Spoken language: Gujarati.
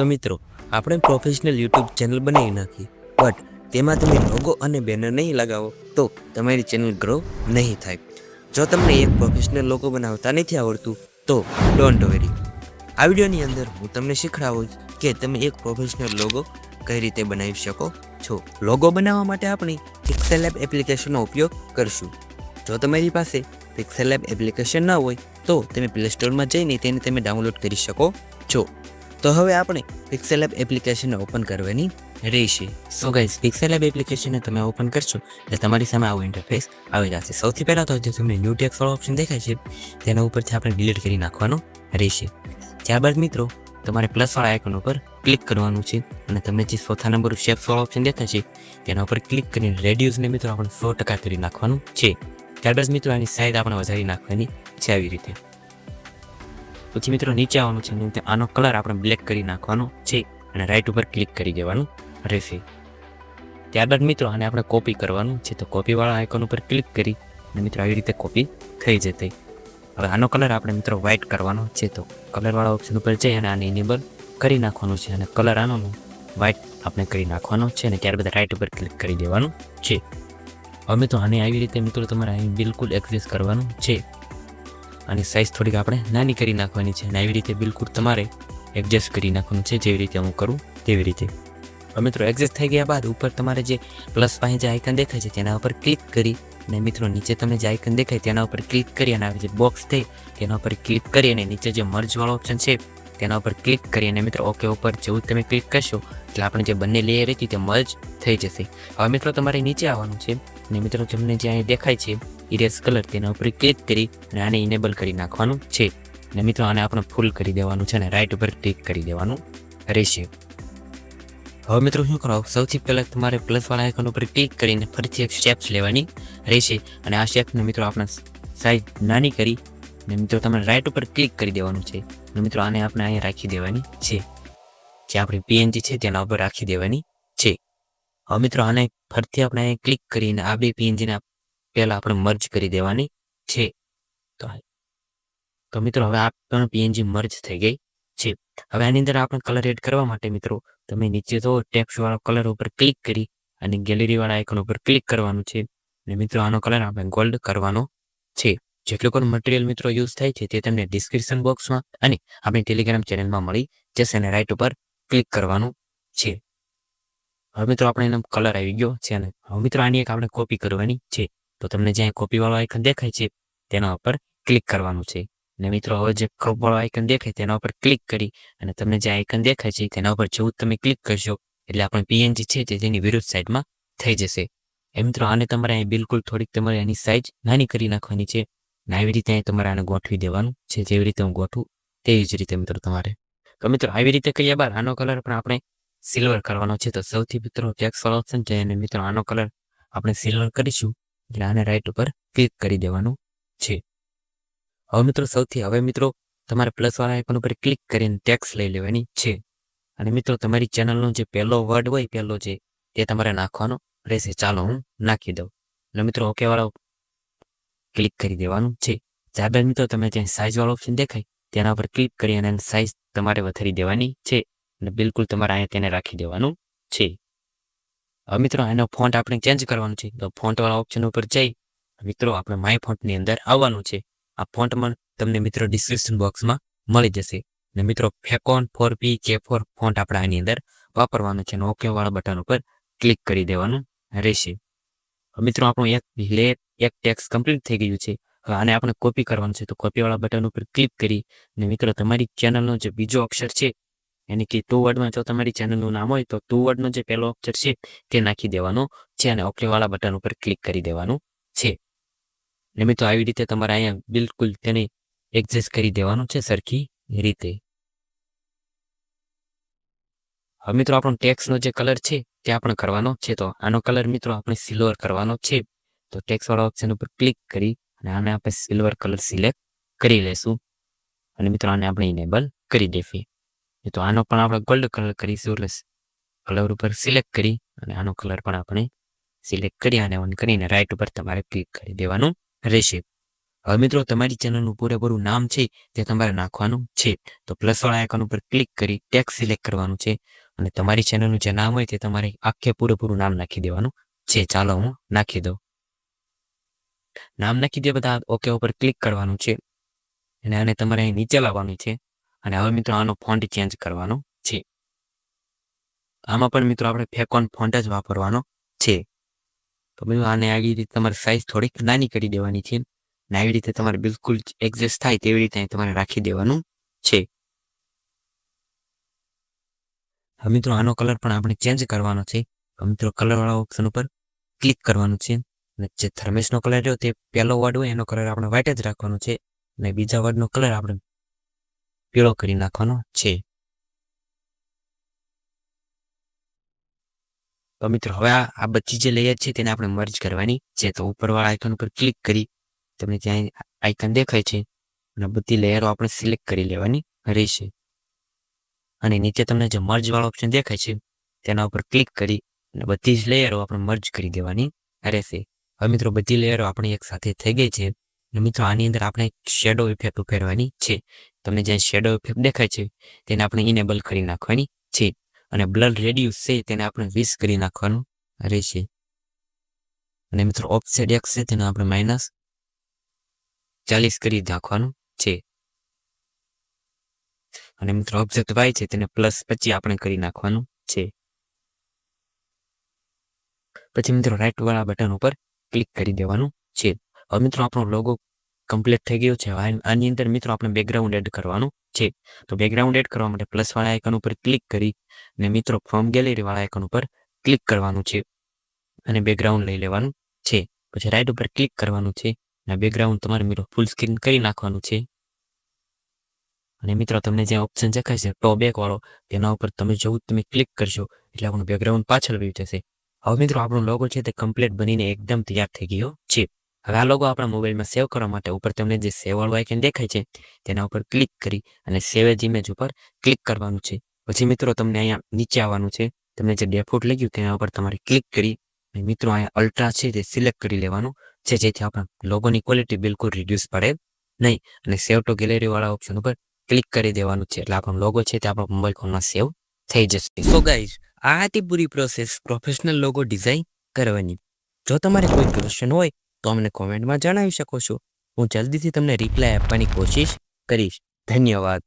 તો મિત્રો, આપણે પ્રોફેશનલ યુટ્યુબ ચેનલ બનાવી નાખી બટ તેમાં તમે લોગો અને બેનર નહીં લગાવો, તો તમારી ચેનલ ગ્રો નહીં થાય. જો તમને એક પ્રોફેશનલ લોગો બનાવતા નથી આવડતું, તો ડોન્ટ વેરી આ વિડીયોની અંદર હું તમને શીખડાવું કે તમે એક પ્રોફેશનલ લોગો કઈ રીતે બનાવી શકો છો. લોગો બનાવવા માટે આપણે પિક્સેલ એપ એપ્લિકેશનનો ઉપયોગ કરશું. જો તમારી પાસે પિક્સેલ એપ એપ્લિકેશન ન હોય, તો તમે પ્લે સ્ટોરમાં જઈને તેને તમે ડાઉનલોડ કરી શકો છો. તો હવે આપણે પિક્સેલ એપ એપ્લિકેશન ઓપન કરવાની રહેશે સો ગાઈઝ પિક્સેલ એપ એપ્લિકેશનને તમે ઓપન કરશો, એટલે તમારી સામે આવું ઇન્ટરફેસ આવી જશે. સૌથી પહેલાં તો જે તમને ન્યૂ ટેક્સ વાળો ઓપ્શન દેખાય છે, તેના ઉપરથી આપણે ડિલીટ કરી નાખવાનો રહેશે ત્યારબાદ મિત્રો, તમારે પ્લસવાળા આઇકન ઉપર ક્લિક કરવાનું છે, અને તમને જે ચોથા નંબર શેપ્સ વાળો ઓપ્શન દેખાય છે, તેના ઉપર ક્લિક કરીને રેડિયુસને મિત્રો, આપણે સો ટકા કરી નાખવાનું છે. ત્યારબાદ મિત્રો, આની સાઈઝ આપણે વધારી નાખવાની છે આવી રીતે. પછી મિત્રો નીચે આવવાનું છે અને આનો કલર આપણે બ્લેક કરી નાખવાનો છે અને રાઈટ ઉપર ક્લિક કરી દેવાનું રહેશે. ત્યારબાદ મિત્રો આને આપણે કોપી કરવાનું છે, તો કોપીવાળા આઇકોન ઉપર ક્લિક કરી અને મિત્રો આવી રીતે કોપી થઈ જતી હવે આનો કલર આપણે મિત્રો વ્હાઇટ કરવાનો છે, તો કલરવાળા ઓપ્શન ઉપર જઈ અને આને ઇનેબલ કરી નાખવાનું છે અને કલર આનો વ્હાઇટ આપણે કરી નાખવાનો છે અને ત્યારબાદ રાઈટ ઉપર ક્લિક કરી દેવાનું છે. હવે તો આને આવી રીતે મિત્રો તમારે અહીં બિલકુલ એક્સેસ કરવાનું છે. અને સાઇઝ થોડીક આપણે નાની કરી નાખવાની છે અને આવી રીતે બિલકુલ તમારે એડજસ્ટ કરી નાખવાનું છે જેવી રીતે હું કરું તેવી રીતે. હવે મિત્રો એડજસ્ટ થઈ ગયા બાદ ઉપર તમારે જે પ્લસ પાસે જે આઇકન દેખાય છે તેના ઉપર ક્લિક કરી અને મિત્રો નીચે તમને જે આઇકન દેખાય તેના ઉપર ક્લિક કરી અને આવી જે બોક્સ થઈ તેના ઉપર ક્લિક કરી અને નીચે જે મર્જવાળો ઓપ્શન છે તેના ઉપર ક્લિક કરી અને મિત્રો ઓકે ઉપર જેવું તમે ક્લિક કરશો એટલે આપણે જે બંને લેયર હતી તે મર્જ થઈ જશે. હવે મિત્રો તમારે નીચે આવવાનું છે અને મિત્રો તમને જે અહીં દેખાય છે ઇરેઝ કલર તેના ઉપર ક્લિક કરી અને આને ઇનેબલ કરી નાખવાનું છે. અને મિત્રો, આને આપણે ફૂલ કરી દેવાનું છે અને રાઈટ ઉપર ક્લિક કરી દેવાનું રહેશે. હવે મિત્રો, શું કરો? સૌથી પહેલાં તમારે પ્લસવાળા આઇકન ઉપર ક્લિક કરીને ફરીથી એક સ્ટેપ્સ લેવાની રહેશે. અને આ સ્ટેપ્સને મિત્રો, આપણે સાઈઝ નાની કરી અને મિત્રો, તમારે રાઈટ ઉપર ક્લિક કરી દેવાનું છે. અને મિત્રો, આને આપણે અહીંયા રાખી દેવાની છે. જે આપણી પીએનજી છે, તેના ઉપર રાખી દેવાની છે. હવે મિત્રો, આને ફરીથી આપણે અહીંયા ક્લિક કરીને આ બે પીએનજીને પહેલાં આપણે મર્જ કરી દેવાની છે. તો તો મિત્રો, હવે આ પણ પીએનજી મર્જ થઈ ગઈ છે. હવે આની અંદર આપણે કલર એડ કરવા માટે મિત્રો, તમે નીચે તો ટેક્સ વાળો કલર ઉપર ક્લિક કરી અને ગેલેરીવાળા આઇકન ઉપર ક્લિક કરવાનું છે. અને મિત્રો, આનો કલર આપણે ગોલ્ડ કરવાનો છે. જેટલું પણ મટીરિયલ મિત્રો યુઝ થાય છે તે તમને ડિસ્ક્રિપ્શન બોક્સમાં અને આપણી ટેલિગ્રામ ચેનલમાં મળી જશે અને રાઇટ ઉપર ક્લિક કરવાનું છે. હવે મિત્રો, આપણે એનો કલર આવી ગયો છે અને હવે મિત્રો, આની એક આપણે કોપી કરવાની છે. તો તમને જ્યાં કોપી વાળો આઇકન દેખાય છે, તેના ઉપર ક્લિક કરવાનું છે. અને મિત્રો, હવે જે વાળો આઇકન દેખાય, તેના ઉપર ક્લિક કરી અને તમને જે આઇકન દેખાય છે, તેના ઉપર જેવું તમે ક્લિક કરશો. એટલે આપણે પીએનજી છે તે તેની વિરુદ્ધ સાઈડમાં થઈ જશે. એ મિત્રો, આને તમારે અહીં બિલકુલ થોડીક તમારે એની સાઇઝ નાની કરી નાખવાની છે. અને આવી રીતે અહીં તમારે આને ગોઠવી દેવાનું છે. જેવી રીતે હું ગોઠવું, તેવી જ રીતે મિત્રો તમારે. તો મિત્રો, આવી રીતે કહીએ બાર આનો કલર પણ આપણે સિલ્વર કરવાનો છે. તો સૌથી મિત્રો ટેક્સ વાળો ઓપ્શન છે. અને મિત્રો, આનો કલર આપણે સિલ્વર કરીશું. એટલે આને રાઈટ ઉપર ક્લિક કરી દેવાનું છે. હવે મિત્રો સૌથી, હવે મિત્રો તમારે પ્લસ વાળા આઇકન ઉપર ક્લિક કરીને ટેક્સ લઈ લેવાની છે. અને મિત્રો તમારી ચેનલનો જે પહેલો વર્ડ હોય, પહેલો જે, તે તમારે નાખવાનો રહેશે. ચાલો હું નાખી દઉં. એટલે મિત્રો ઓકે વાળો ક્લિક કરી દેવાનું છે. ત્યારબાદ મિત્રો તમે ત્યાં સાઇઝવાળો ઓપ્શન દેખાય, તેના પર ક્લિક કરી અને સાઇઝ તમારે વધારી દેવાની છે. અને બિલકુલ તમારે અહીંયા તેને રાખી દેવાનું છે. હવે મિત્રો, એનો ફોન્ટ આપણે ચેન્જ કરવાનો છે. તો ફોન્ટ વાળા ઓપ્શન ઉપર જઈ. મિત્રો, આપણે માય ફોન્ટની અંદર આવવાનું છે. આ ફોન્ટમાં તમને મિત્રો ડિસ્ક્રિપ્શન બોક્સમાં મળી જશે. અને મિત્રો ફેકોન ફોર પી કે ફોર ફોન્ટ આપણે આની અંદર વાપરવાનું છે. અને ઓકેવાળા બટન ઉપર ક્લિક કરી દેવાનું રહેશે. મિત્રો, આપણું એક લે એક ટેક્સ કમ્પ્લીટ થઈ ગયું છે. આને આપણે કોપી કરવાનું છે. તો કોપીવાળા બટન ઉપર ક્લિક કરી. અને મિત્રો, તમારી ચેનલનો જે બીજો અક્ષર છે એને કે ટુ વર્ડમાં જો તમારી ચેનલનું નામ હોય તો ટુ વર્ડનો જે પહેલો અક્ષર છે તે નાખી દેવાનો છે અને ઓકેવાળા બટન ઉપર ક્લિક કરી દેવાનું છે. ને મિત્રો આવી રીતે તમારે અહીંયા બિલકુલ તેને એડજસ્ટ કરી દેવાનું છે સરખી રીતે. હવે મિત્રો આપણો ટેક્સનો જે કલર છે તે આપણે કરવાનો છે તો આનો કલર મિત્રો આપણે સિલ્વર કરવાનો છે. તો ટેક્સ વાળા ઓપ્શન ઉપર ક્લિક કરી અને આને આપણે સિલ્વર કલર સિલેક્ટ કરી લેશું. અને મિત્રો આને આપણે ઇનેબલ કરી દેવી. તો આનો પણ આપણે ગોલ્ડ કલર કરીશું એટલે કલર ઉપર સિલેક્ટ કરી અને આનો કલર પણ આપણે સિલેક્ટ કરી અને ઓન કરીને રાઈટ ઉપર તમારે ક્લિક કરી દેવાનું રહેશે હવે મિત્રો તમારી ચેનલનું પૂરેપૂરું નામ છે તે તમારે નાખવાનું છે તો પ્લસવાળા આઇકન ઉપર ક્લિક કરી ટેક્સ સિલેક્ટ કરવાનું છે અને તમારી ચેનલનું જે નામ હોય તે તમારે આખે પૂરેપૂરું નામ નાખી દેવાનું છે ચાલો હું નાખી દઉં નામ નાખી દે બધા ઓકે ઉપર ક્લિક કરવાનું છે અને આને તમારે અહીં નીચે લાવવાનું છે અને હવે મિત્રો આનો ફોન્ટ ચેન્જ કરવાનો છે. આમાં પણ મિત્રો આપણે ફેકોન ફોન્ટ જ વાપરવાનો છે. તો મિત્રો આને આવી રીતે તમારે સાઇઝ થોડીક નાની કરી દેવાની છે. અને આવી રીતે તમારે બિલકુલ એડજસ્ટ થાય તેવી રીતે તમારે રાખી દેવાનું છે. હવે મિત્રો આનો કલર પણ આપણે ચેન્જ કરવાનો છે. મિત્રો કલર વાળા ઓપ્શન ઉપર ક્લિક કરવાનું છે. અને જે થર્મેશનો કલર રહ્યો તે પહેલો વર્ડ હોય એનો કલર આપણે વ્હાઇટ જ રાખવાનો છે. અને બીજા વર્ડનો કલર આપણે પીળો કરી નાખવાનો છે. તો મિત્રો, હવે આ બધી જે લેયર છે તેને આપણે મર્જ કરવાની છે. તો ઉપરવાળા આઇકન ઉપર ક્લિક કરી તમને ત્યાં આઇકન દેખાય છે. અને બધી લેયરો આપણે સિલેક્ટ કરી લેવાની રહેશે. અને નીચે તમને જે મર્જ વાળો ઓપ્શન દેખાય છે, તેના ઉપર ક્લિક કરી અને બધી જ લેયરો આપણે મર્જ કરી દેવાની રહેશે. હવે મિત્રો, બધી લેયરો આપણી એક સાથે થઈ ગઈ છે. મિત્રો, આની અંદર આપણે શેડો ઇફેક્ટ ઉફેરવાની છે. તમને જ્યાં શેડો ઇફેક્ટ દેખાય છે, તેને આપણે ઇનેબલ કરી નાખવાની છે. અને બ્લડ રેડિયુસ છે, તેને આપણે વીસ કરી નાખવાનું રહેશે. અને મિત્રો ઓફસેટ એક્સ છે, તેને આપણે માઇનસ ચાલીસ કરી નાખવાનું છે. અને મિત્રો ઓબ્જેક્ટ વાય છે, તેને પ્લસ પચીસ આપણે કરી નાખવાનું છે. પછી મિત્રો રાઈટ વાળા બટન ઉપર ક્લિક કરી દેવાનું છે. હવે મિત્રો, આપણો લોગો કમ્પ્લીટ થઈ ગયો છે. આની અંદર મિત્રો, આપણે બેકગ્રાઉન્ડ એડ કરવાનું છે. તો બેકગ્રાઉન્ડ એડ કરવા માટે પ્લસ વાળા આઇકન ઉપર ક્લિક કરી અને મિત્રો ફ્રોમ ગેલેરીવાળા આઇકન ઉપર ક્લિક કરવાનું છે. અને બેકગ્રાઉન્ડ લઈ લેવાનું છે. પછી રાઈટ ઉપર ક્લિક કરવાનું છે. અને બેકગ્રાઉન્ડ તમારે મિત્રો ફૂલ સ્ક્રીન કરી નાખવાનું છે. અને મિત્રો, તમને જે ઓપ્શન દેખાય છે ટો બેક વાળો, તેના ઉપર તમે જવું તમે ક્લિક કરશો, એટલે આપણું બેકગ્રાઉન્ડ પાછળ વહી જશે. હવે મિત્રો, આપણો લોગો છે તે કમ્પ્લીટ બનીને એકદમ તૈયાર થઈ ગયો. હવે આ લોગો આપણા મોબાઈલમાં સેવ કરવા માટે ઉપર તમને જે સેવ વાળું આઇકન દેખાય છે, તેના ઉપર ક્લિક કરી અને સેવ એજ ઇમેજ ઉપર ક્લિક કરવાનું છે. પછી મિત્રો તમને અહીંયા નીચે આવવાનું છે. તમને જે ડેફોટ લાગ્યું તેના ઉપર તમારે ક્લિક કરી મિત્રો અહીંયા અલ્ટ્રા છે તે સિલેક્ટ કરી લેવાનું છે, જેથી આપણા લોગોની ક્વોલિટી બિલકુલ રિડ્યુસ પડે નહીં. અને સેવ ટુ ગેલેરી વાળા ઓપ્શન ઉપર ક્લિક કરી દેવાનું છે. એટલે આપણો લોગો છે તે આપણો મોબાઈલ ફોનમાં સેવ થઈ જશે. સો ગાઈઝ આ હતી પૂરી પ્રોસેસ પ્રોફેશનલ લોગો ડિઝાઇન કરવાની. જો તમારે કોઈ ક્વેશ્ચન હોય તો અમને કોમેન્ટમાં જણાવી શકો છો. હું જલ્દીથી તમને રિપ્લાય આપવાની કોશિશ કરીશ. ધન્યવાદ.